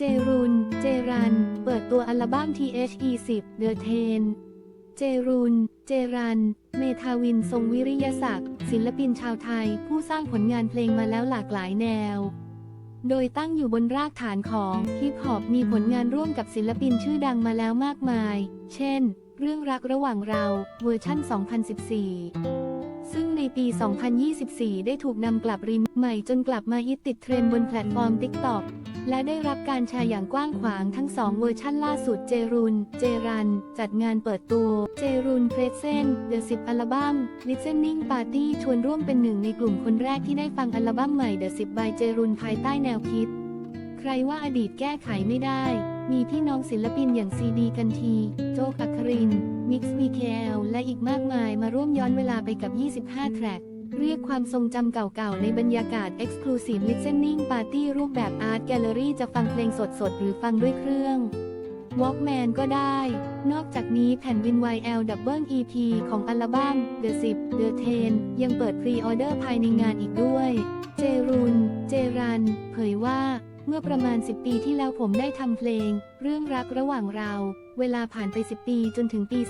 เจรุน เจรัน เปิดตัวอัลบั้ม THE 10 The Ten เจรุน เจรัน เมธาวิน ทรงวิริยศักดิ์ ศิลปินชาวไทย ผู้สร้างผลงานเพลงมาแล้วหลากหลายแนว โดยตั้งอยู่บนรากฐานของฮิปฮอป มีผลงานร่วมกับศิลปินชื่อดังมาแล้วมากมาย เช่น เรื่องรักระหว่างเรา เวอร์ชั่น 2014 ซึ่งในปี 2024 ได้ถูกนำกลับรีมใหม่จนกลับมาฮิตติดเทรนด์บนแพลตฟอร์ม TikTok และได้รับการแชร์อย่างกว้างขวางทั้ง2เวอร์ชั่นล่าสุดเจรุน เจรัน จัดงานเปิดตัว เจรุนเพรสเซน The 10อัลบั้ม Listening Party ชวนร่วมเป็นหนึ่งในกลุ่มคนแรกที่ได้ฟังอัลบั้มใหม่ The 10 by เจรุนภายใต้แนวคิด ใครว่าอดีตแก้ไขไม่ได้ มีพี่น้องศิลปินอย่างซีดีกันที โจกอัคริน มิกซ์ VKL และอีกมากมายมาร่วมย้อนเวลาไปกับ 25 แทร็ก เรียกความทรงจำเก่าๆ ในบรรยากาศ Exclusive Listening Party รูปแบบ Art Gallery จะฟังเพลงสดๆ หรือฟังด้วยเครื่อง Walkman ก็ได้ นอกจากนี้แผ่นวิน YL Double EP ของอัลบั้ม The 10 The 10 ยังเปิดพรีออเดอร์ภายในงานอีกด้วย เจรุน เจรัน เผยว่าเมื่อประมาณ 10 ปีที่แล้วผมได้ทำเพลง เรื่องรักระหว่างเรา เวลาผ่านไป 10 ปีจนถึงปี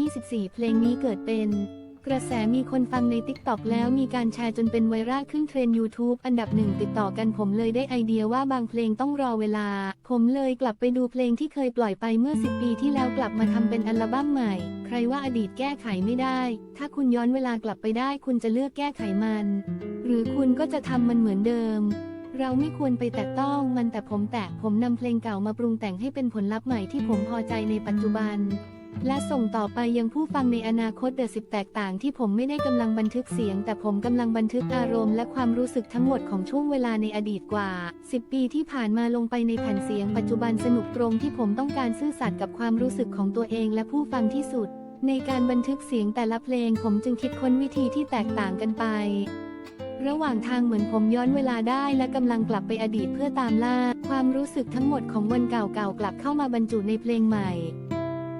2024 เพลงนี้เกิดเป็น กระแสมีคนฟังใน TikTok แล้วมีการแชร์จนเป็นไวรัลขึ้นเทรนด์ YouTube อันดับหนึ่งติดต่อกันผมเลยได้ไอเดียว่าบางเพลงต้องรอเวลา ผมเลยกลับไปดูเพลงที่เคยปล่อยไปเมื่อ 10 ปีที่แล้วกลับมาทำเป็นอัลบั้มใหม่ ใครว่าอดีตแก้ไขไม่ได้ ถ้าคุณย้อนเวลากลับไปได้ คุณจะเลือกแก้ไขมัน หรือคุณก็จะทำมันเหมือนเดิมเราไม่ควรไปแตะต้องมันแต่ผมแตะผมนำเพลงเก่ามาปรุงแต่งให้เป็นผลลัพธ์ใหม่ที่ผมพอใจในปัจจุบัน และส่งต่อไปยังผู้ฟังในอนาคตเดอะสิบแตกต่างที่ผมไม่ได้กำลังบันทึกเสียง แต่ผมกำลังบันทึกอารมณ์และความรู้สึกทั้งหมดของช่วงเวลาในอดีตกว่า 10 ปีที่ผ่านมาลงไปในแผ่นเสียงปัจจุบันสนุกตรงที่ผมต้องการซื่อสัตย์กับความรู้สึกของตัวเองและผู้ฟังที่สุด ในการบันทึกเสียงแต่ละเพลงผมจึงคิดค้นวิธีที่แตกต่างกันไป ระหว่างทางเหมือนผมย้อนเวลาได้และกำลังกลับไปอดีตเพื่อตามล่า ความรู้สึกทั้งหมดของวันเก่าๆกลับเข้ามาบรรจุในเพลงใหม่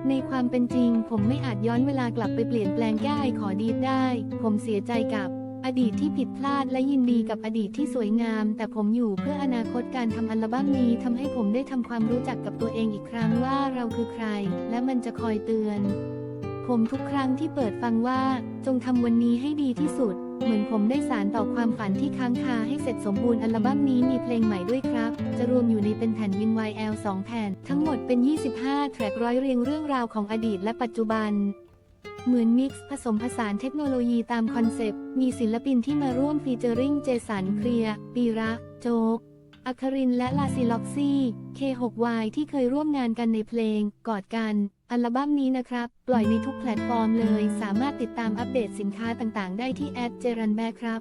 ในความเป็นจริง ผมไม่อาจย้อนเวลากลับไปเปลี่ยนแปลงแก้ไอขอดีดได้ ผมเสียใจกับอดีตที่ผิดพลาดและยินดีกับอดีตที่สวยงาม แต่ผมอยู่เพื่ออนาคตการทำอัลบั้มนี้ทำให้ผมได้ทำความรู้จักกับตัวเองอีกครั้งว่าเราคือใคร และมันจะคอยเตือน ผมทุกครั้งที่เปิดฟังว่า จงทำวันนี้ให้ดีที่สุดเหมือนผมได้สารต่อความฝันที่ค้างคาให้เสร็จสมบูรณ์อัลบั้มนี้มีเพลงใหม่ด้วยครับ จะรวมอยู่ในเป็นแผ่นวิน YL 2 แผ่น ทั้งหมดเป็น 25 แทร็กร้อยเรียงเรื่องราวของอดีตและปัจจุบัน เหมือนมิกซ์ผสมผสานเทคโนโลยีตามคอนเซปต์ มีศิลปินที่มาร่วมฟีเจอริงเจสันเคลียร์ปีระ โจ๊กอัครินและลาซิล็อกซี่ K6Y ที่เคยร่วมงานกันในเพลง กอดกัน อัลบั้มนี้นะครับ ปล่อยในทุกแพลตฟอร์มเลย สามารถติดตามอัปเดตสินค้าต่างๆ ได้ที่แอดเจรันแบครับ